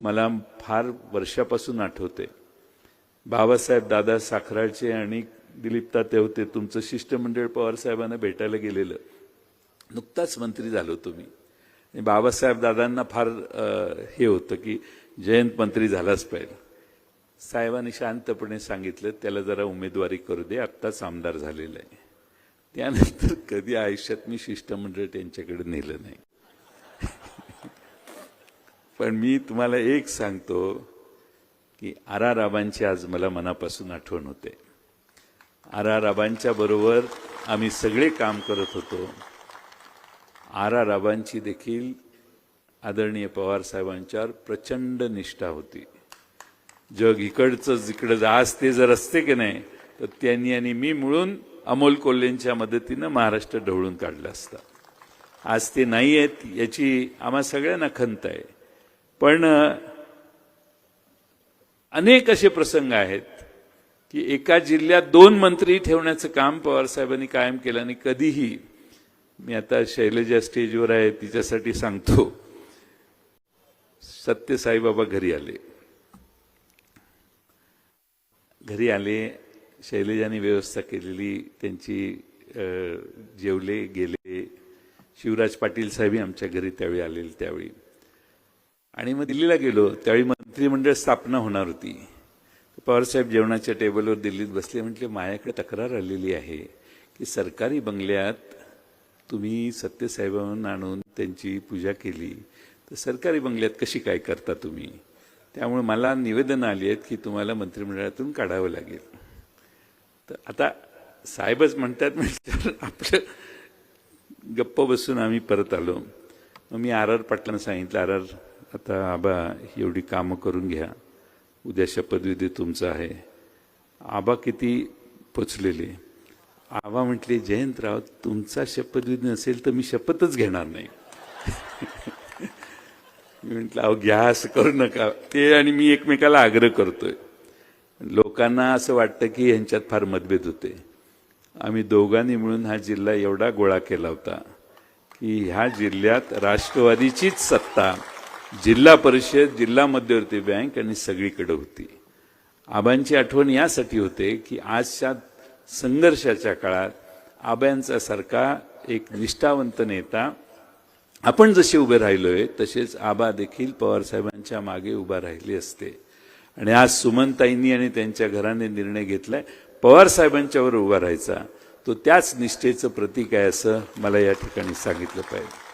मला फार वर्षापासून आठवते. बाबासाहेब दादा साखराळचे आणि दिलीप ताते होते तुमचं शिष्टमंडळ पवारसाहेबांना भेटायला गेलेलं. नुकताच मंत्री झालो तुम्ही. आणि बाबासाहेब दादांना फार हे होतं की जयंत मंत्री झालाच पाहिजे. साहेबांनी शांतपणे सांगितलं त्याला जरा उमेदवारी करू दे आत्ताच आमदार झालेला आहे. त्यानंतर कधी आयुष्यात मी शिष्टमंडळ त्यांच्याकडे नेलं नाही. पण मी तुम्हाला एक सांगतो की आरा राबांची आज मला मनापासून आठवण होते. आरा बरोबर आम्ही सगळे काम करत होतो. आरा राबांची देखील आदरणीय पवार साहेबांच्यावर प्रचंड निष्ठा होती. जग इकडचं जिकडं आज ते जर असते की नाही तर त्यांनी आणि मी मिळून अमोल कोल्हेंच्या मदतीनं महाराष्ट्र ढवळून काढलं असतं. आज ते नाही आहेत याची आम्हा सगळ्यांना खंत आहे. पण अनेक असे प्रसंग आहेत की एका जिल्ह्यात दोन मंत्री ठेवण्याचं काम पवारसाहेबांनी कायम केलं आणि कधीही मी आता शैलजा स्टेजवर आहे तिच्यासाठी सांगतो सत्य साईबाबा घरी आले. घरी आले शैलजाने व्यवस्था केलेली त्यांची जेवले गेले. शिवराज पाटील साहेबही आमच्या घरी त्यावेळी आलेले त्यावेळी. आणि मग दिल्लीला गेलो. त्यावेळी मंत्रिमंडळ स्थापना होणार होती. पवारसाहेब जेवणाच्या टेबलवर दिल्लीत बसले म्हटले माझ्याकडे तक्रार आलेली आहे की सरकारी बंगल्यात तुम्ही सत्यसाहेबांना आणून त्यांची पूजा केली. तर सरकारी बंगल्यात कशी काय करता तुम्ही? त्यामुळे मला निवेदन आली आहेत की तुम्हाला मंत्रिमंडळातून काढावं लागेल. तर आता साहेबच म्हणतात म्हणजे आपलं गप्प बसून आम्ही परत आलो. मग मी आर आर पाटलांना सांगितलं आर आर आता आबा एवढी कामं करून घ्या. उद्या शपथविधी तुमचा आहे. आबा किती पोचलेले. आबा म्हटले जयंतराव तुमचा शपथविधी नसेल तर मी शपथच घेणार नाही. मी म्हटलं अहो घ्या असं करू नका. ते आणि मी एकमेकाला आग्रह करतोय. लोकांना असं वाटतं की यांच्यात फार मतभेद होते. आम्ही दोघांनी मिळून हा जिल्हा एवढा गोळा केला होता की ह्या जिल्ह्यात राष्ट्रवादीचीच सत्ता जिल्हा परिषद जिल्हा मध्यवर्ती बँक आणि सगळीकडे होती. आबांची आठवण यासाठी होते की आजच्या संघर्षाच्या काळात आबांचा सारखा एक निष्ठावंत नेता आपण जसे उभे राहिलोय तसेच आबा देखील पवारसाहेबांच्या मागे उभा राहिली असते. आणि आज सुमनताईंनी आणि त्यांच्या घराने निर्णय घेतलाय पवार साहेबांच्यावर उभा राहायचा. तो त्याच निष्ठेचं प्रतीक आहे असं मला या ठिकाणी सांगितलं पाहिजे.